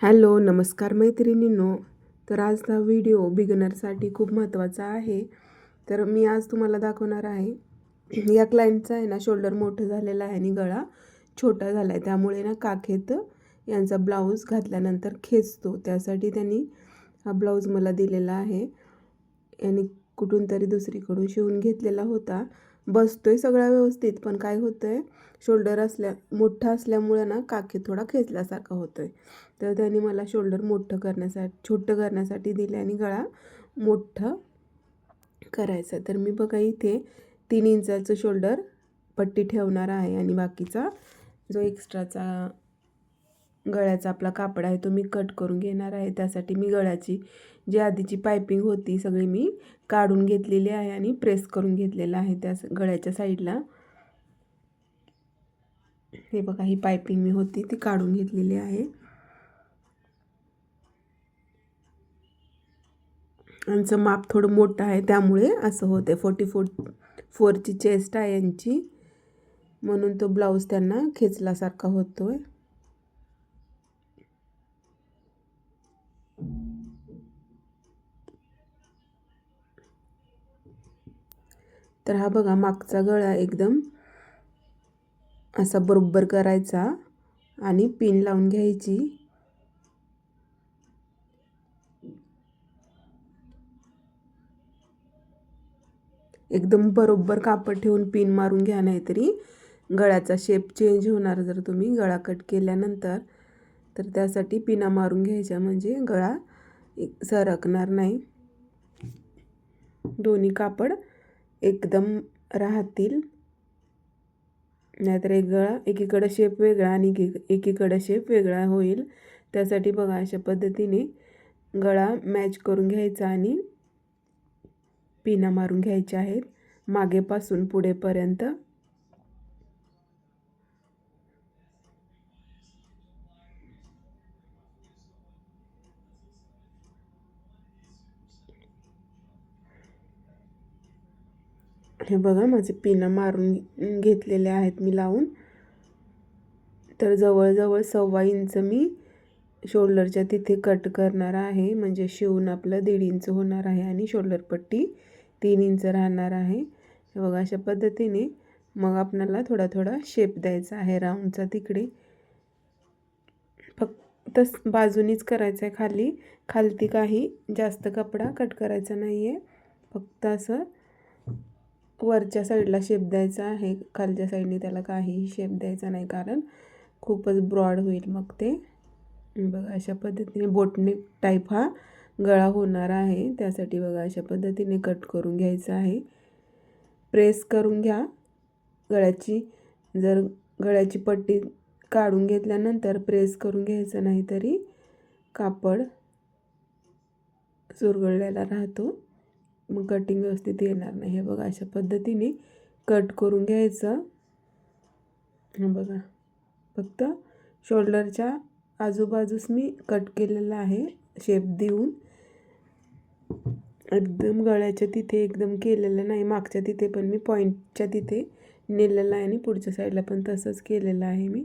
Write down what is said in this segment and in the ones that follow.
Hello नमस्कार मैत्रिणींनो. तर आजचा व्हिडिओ बिगनरसाठी खूप महत्त्वाचा आहे. तर मी आज तुम्हाला दाखवणार आहे या क्लायंटचा आहे ना शोल्डर मोठं झालेलं आहे आणि गळा छोटा झाला आहे त्यामुळे ना काखेत यांचा ब्लाऊज घातल्यानंतर खेचतो. त्यासाठी त्यांनी हा ब्लाऊज मला दिलेला आहे. यांनी कुठून तरी दुसरीकडून शिवून घेतलेला होता. बसतोय सगळा व्यवस्थित पण काय होतं आहे शोल्डर असल्या मोठा असल्यामुळं ना काखे थोडा खेचल्यासारखा होतो आहे तर त्यांनी मला शोल्डर मोठं करण्यासाठी छोटं करण्यासाठी दिले आणि गळा मोठं करायचं. तर मी बघा इथे तीन इंचाचं शोल्डर पट्टी ठेवणार आहे आणि बाकीचा जो एक्स्ट्राचा गळ्याचा आपला कापड आहे तो मी कट करून घेणार आहे. त्यासाठी मी गळ्याची जी आधीची पायपिंग होती सगळी मी काढून घेतलेली आहे आणि प्रेस करून घेतलेलं आहे त्या गळ्याच्या साईडला. हे बघा ही पायपिंग मी होती ती काढून घेतलेली आहे. यांचं माप थोडं मोठं आहे त्यामुळे असं होते फोर्टी फोर फोरची चेस्ट आहे यांची. म्हणून तो ब्लाऊज त्यांना खेचल्यासारखा होतो आहे तर हा बघा मागचा गळा एकदम असा बरोबर करायचा आणि पिन लावून घ्यायची. एकदम बरोबर कापड ठेवून पिन मारून घ्या नाहीतरी गळ्याचा शेप चेंज होणार जर तुम्ही गळा कट केल्यानंतर. तर त्यासाठी पिना मारून घ्यायच्या म्हणजे गळा सरकणार नाही. दोन्ही कापड एकदम राहतील. नाहीतर एक गळा एकीकडं शेप वेगळा आणि एकीकडं शेप वेगळा होईल. त्यासाठी बघा अशा पद्धतीने गळा मॅच करून घ्यायचा आणि पिना मारून घ्यायच्या आहेत. मागेपासून पुढेपर्यंत. हे बघा माझे पिनं मारून घेतलेले आहेत मी लावून. तर जवळजवळ सव्वा इंच मी शोल्डरच्या तिथे कट करणार आहे. म्हणजे शिवून आपलं दीड इंच होणार आहे आणि शोल्डर पट्टी तीन इंच राहणार आहे. हे बघा अशा पद्धतीने मग आपल्याला थोडा थोडा शेप द्यायचा आहे राऊंडचा तिकडे. फक्त बाजूनीच करायचं आहे खाली. खालती काही जास्त कपडा कट करायचा नाही आहे फक्त असं वरच्या साईडला शेप द्यायचा आहे. खालच्या साईडने त्याला काहीही शेप द्यायचा नाही कारण खूपच ब्रॉड होईल मग ते. बघा अशा पद्धतीने बोटने टाईप हा गळा होणार आहे. त्यासाठी बघा अशा पद्धतीने कट करून घ्यायचं आहे. प्रेस करून घ्या. गळ्याची जर गळ्याची पट्टी काढून घेतल्यानंतर प्रेस करून घ्यायचं नाही तरी कापड चुरगळलेला राहतो. मग कटिंग व्यवस्थित येणार नाही. हे बघा अशा पद्धतीने कट करून घ्यायचं. बघा फक्त शोल्डरच्या आजूबाजूस मी कट केलेलं आहे शेप देऊन. एकदम गळ्याच्या तिथे एकदम केलेलं नाही मागच्या तिथे पण मी पॉईंटच्या तिथे नेलेलं आहे आणि पुढच्या साईडला पण तसंच केलेलं आहे मी.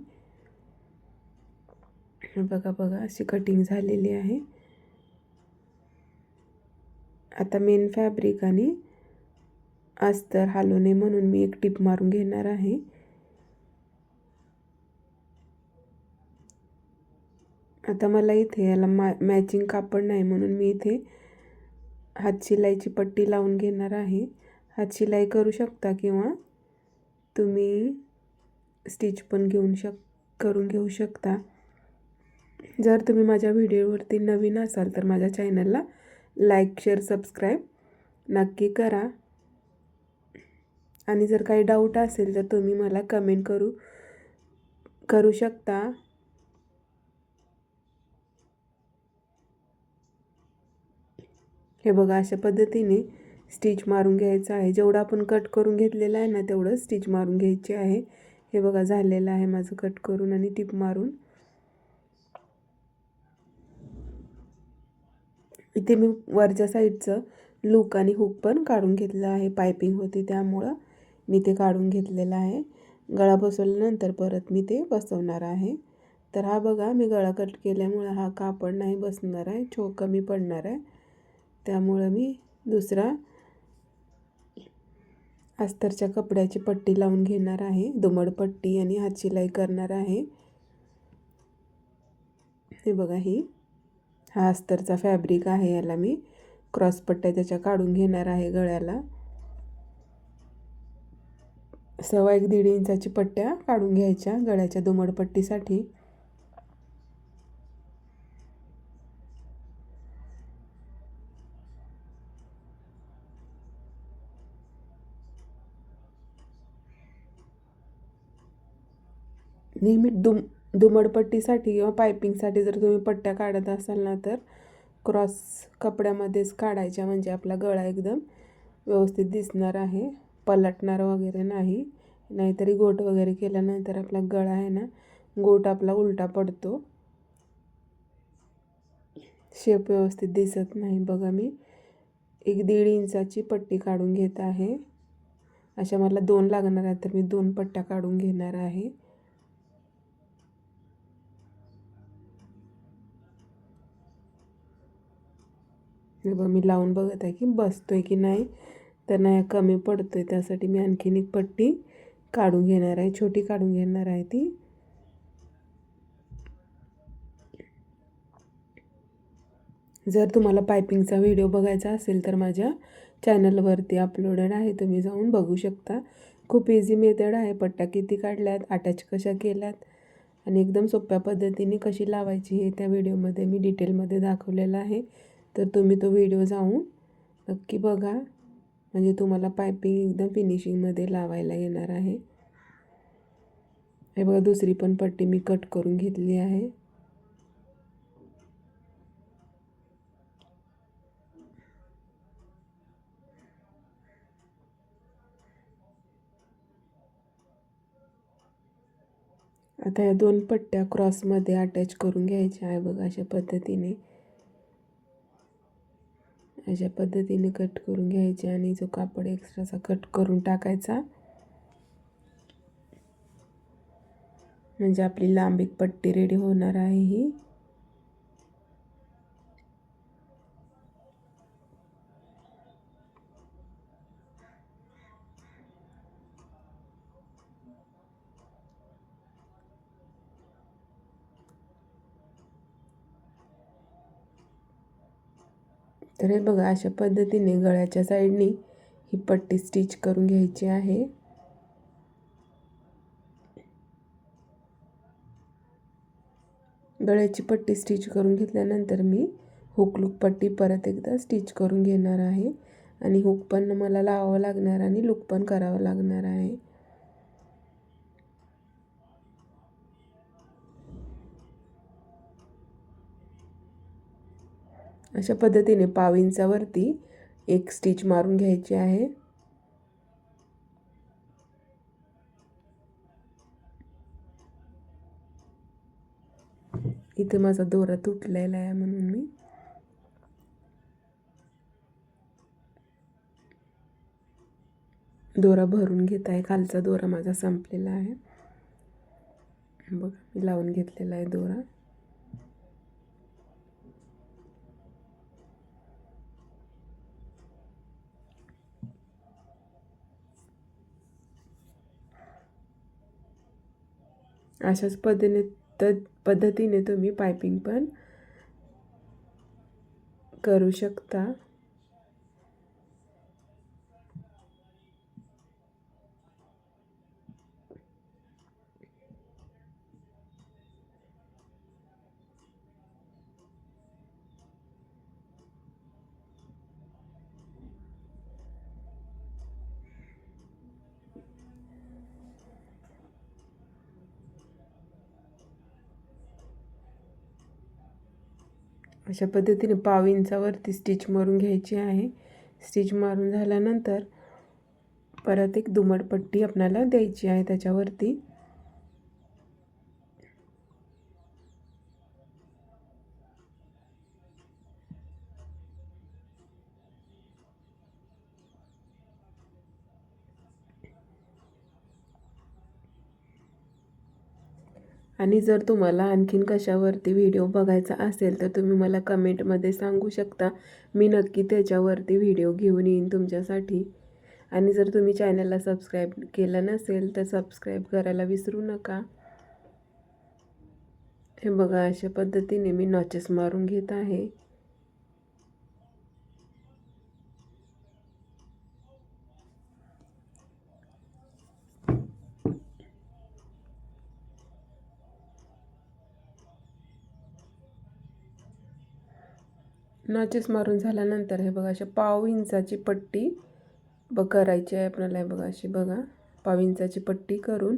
बघा बघा अशी कटिंग झालेली आहे. आता मेन फॅब्रिक आणि अस्तर हालू नये म्हणून मी एक टिप मारून घेणार आहे. आता मला इथे याला मा मॅचिंग कापड नाही म्हणून मी इथे हातशिलाईची पट्टी लावून घेणार आहे. हातशिलाई करू शकता किंवा तुम्ही स्टिच पण घेऊन शक करून घेऊ शकता. जर तुम्ही माझ्या व्हिडिओवरती नवीन असाल तर माझ्या चॅनलला लाईक शेअर सबस्क्राईब नक्की करा. आणि जर काही डाऊट असेल तर तुम्ही मला कमेंट करू करू शकता. हे बघा अशा पद्धतीने स्टिच मारून घ्यायचं आहे. जेवढं आपण कट करून घेतलेलं आहे ना तेवढं स्टिच मारून घ्यायचे आहे. हे बघा झालेलं आहे माझं कट करून आणि टिप मारून. इथे मी वरच्या साईडचं लूक आणि हुक पण काढून घेतलं आहे. पायपिंग होती त्यामुळं मी ते काढून घेतलेलं आहे. गळा बसवल्यानंतर परत मी ते बसवणार आहे. तर हा बघा मी गळा कट केल्यामुळं हा कापड नाही बसणार आहे छो कमी पडणार आहे. त्यामुळं मी दुसरा अस्तरच्या कपड्याची पट्टी लावून घेणार आहे. दुमड पट्टी आणि हात शिलाई करणार आहे. हे बघा ही हा अस्तरचा फॅब्रिक आहे याला मी. क्रॉस पट्ट्या त्याच्या काढून घेणार आहे गळ्याला. सव्वा एक दीड इंचाची पट्ट्या काढून घ्यायच्या गळ्याच्या दुमडपट्टीसाठी. नेहमी दुम धुमडपट्टीसाठी किंवा पायपिंगसाठी जर तुम्ही पट्ट्या काढत असाल ना तर क्रॉस कपड्यामध्येच काढायच्या म्हणजे आपला गळा एकदम व्यवस्थित दिसणार आहे. पलटणार वगैरे नाही. नाहीतरी गोट वगैरे केल्यानंतर आपला गळा आहे ना गोट आपला उलटा पडतो. शेप व्यवस्थित दिसत नाही. बघा मी एक दीड इंचाची पट्टी काढून घेत आहे. अशा मला दोन लागणार आहेत तर मी दोन पट्ट्या काढून घेणार आहे. बघा मी लावून बघत आहे की बसतो आहे की नाही? तर नाही कमी पडतो आहे त्यासाठी मी आणखीन एक पट्टी काढून घेणार आहे. छोटी काढून घेणार आहे ती. जर तुम्हाला पायपिंगचा व्हिडिओ बघायचा असेल तर माझ्या चॅनलवरती अपलोडेड आहे. तुम्ही जाऊन बघू शकता. खूप इझी मेथड आहे. पट्ट्या किती काढल्यात अटॅच कशा केल्यात आणि एकदम सोप्या पद्धतीने कशी लावायची हे त्या व्हिडिओमध्ये मी डिटेलमध्ये दाखवलेलं आहे. तर तुम्ही तो व्हिडिओ जाऊन नक्की बघा. म्हणजे तुम्हाला पायपिंग एकदम फिनिशिंगमध्ये लावायला येणार आहे. हे बघा दुसरी पण पट्टी मी कट करून घेतली आहे. आता या दोन पट्ट्या क्रॉसमध्ये अटॅच करून घ्यायच्या आहे बघा अशा पद्धतीने. अशा पद्धतीने कट करून घ्यायचे आणि जो कापड एक्स्ट्राचा कट करून टाकायचा. म्हणजे आपली लांबी पट्टी रेडी होणार आहे ही. तर हे बघा अशा पद्धतीने गळ्याच्या साईडनी ही पट्टी स्टिच करून घ्यायची आहे. गळ्याची पट्टी स्टिच करून घेतल्यानंतर मी हुक लुक पट्टी परत एकदा स्टिच करून घेणार आहे. आणि हुक पण मला लावावं लागणार आणि लुक पण करावं लागणार आहे. अशा पद्धतीने पाव इंचावरती एक स्टिच मारून घ्यायची आहे. इथे माझा दोरा तुटलेला आहे म्हणून मी. दोरा भरून घेत आहे. खालचा दोरा माझा संपलेला आहे. बघा मी लावून घेतलेला आहे दोरा. अशाच पद्धतीने त पद्धतीने तुम्ही पायपिंग पण करू शकता. अशा पद्धतीने पाव इंचावरती स्टिच मारून घ्यायची आहे. स्टिच मारून झाल्यानंतर परत एक दुमडपट्टी आपल्याला द्यायची आहे त्याच्यावरती. आणि जर तुम्हाला आणखीन कशावरती व्हिडिओ बघायचा असेल तर तुम्ही मला कमेंटमध्ये सांगू शकता. मी नक्की त्याच्यावरती व्हिडिओ घेऊन येईन तुमच्यासाठी. आणि जर तुम्ही चॅनलला सबस्क्राईब केलं नसेल तर सबस्क्राईब करायला विसरू नका. हे बघा अशा पद्धतीने मी नॉचेस मारून घेत आहे. नॉचेस मारून झाल्यानंतर हे बघा अशा पाव इंचाची पट्टी ब करायची आहे आपल्याला. हे बघा अशी बघा पाव इंचाची पट्टी करून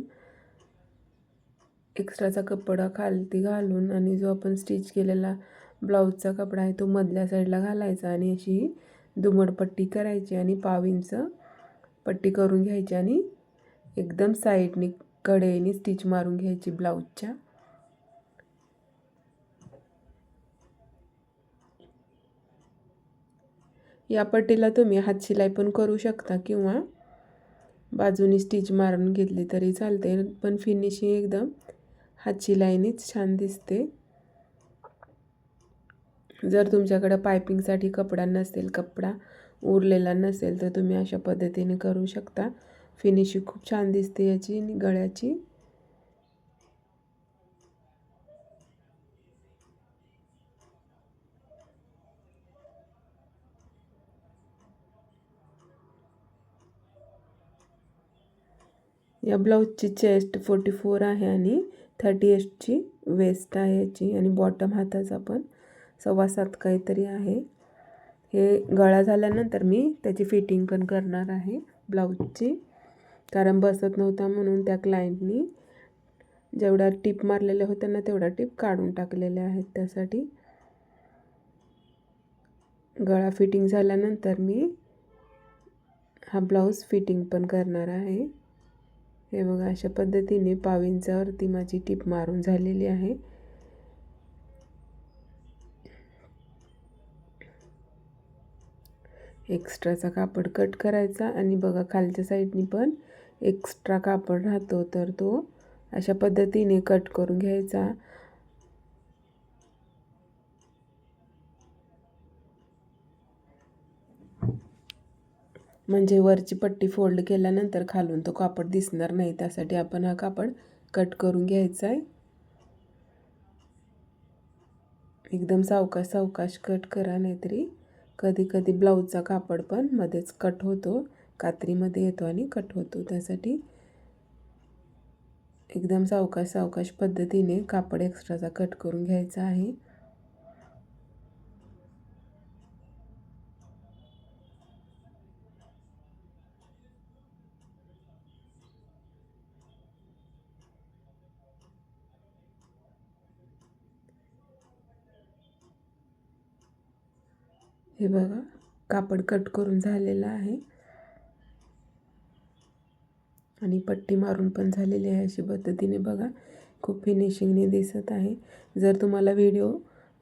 एक्स्ट्राचा कपडा खालती घालून आणि जो आपण स्टिच केलेला ब्लाऊजचा कपडा आहे तो मधल्या साईडला घालायचा आणि अशी दुमड पट्टी करायची आणि पाव इंच पट्टी करून घ्यायची आणि एकदम साईडनी कडेनी स्टिच मारून घ्यायची ब्लाऊजच्या. या पट्टीला तुम्ही हातशिलाई पण करू शकता किंवा बाजूनी स्टिच मारून घेतली तरी चालते पण फिनिशिंग एकदम हातशिलाईनीच छान दिसते. जर तुमच्याकडं पायपिंगसाठी कपडा नसेल कपडा उरलेला नसेल तर तुम्ही अशा पद्धतीने करू शकता. फिनिशिंग खूप छान दिसते याची गळ्याची. या ब्लाऊजची चेस्ट फोर्टी फोर आहे आणि थर्टी एटची वेस्ट आहे याची. आणि बॉटम हाताचा पण सव्वा सात काहीतरी आहे. हे गळा झाल्यानंतर मी त्याची फिटिंग पण करणार आहे ब्लाऊजची. कारण बसत नव्हता म्हणून त्या क्लायंटनी जेवढ्या टिप मारलेल्या होत्या ना तेवढ्या टिप काढून टाकलेल्या आहेत त्यासाठी. गळा फिटिंग झाल्यानंतर मी हा ब्लाऊज फिटिंग पण करणार आहे. हे बघा अशा पद्धतीने पाविंचावरती माझी टीप मारून झालेली आहे. एक्स्ट्राचा कापड कट करायचा आणि बघा खालच्या साईडनी पण एक्स्ट्रा कापड राहतो तर तो अशा पद्धतीने कट करून घ्यायचा. म्हणजे वरची पट्टी फोल्ड केल्यानंतर खालून तो कापड दिसणार नाही. त्यासाठी आपण हा कापड कट करून घ्यायचा आहे. एकदम सावकाश सावकाश कट करा नाहीतरी कधी कधी ब्लाऊजचा कापड पण मध्येच कट होतो कात्रीमध्ये येतो आणि कट होतो. त्यासाठी एकदम सावकाश सावकाश पद्धतीने कापड एक्स्ट्राचा कट करून घ्यायचा आहे. हे बघा कापड कट करून झालेलं आहे. आणि पट्टी मारून पण झालेली आहे अशी पद्धतीने बघा खूप फिनिशिंगने दिसत आहे. जर तुम्हाला व्हिडिओ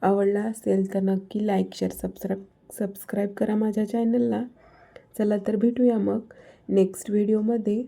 आवडला असेल तर नक्की लाईक शेअर सबस्क्राईब सबस्क्राईब करा माझ्या चॅनलला चला तर भेटूया मग नेक्स्ट व्हिडिओमध्ये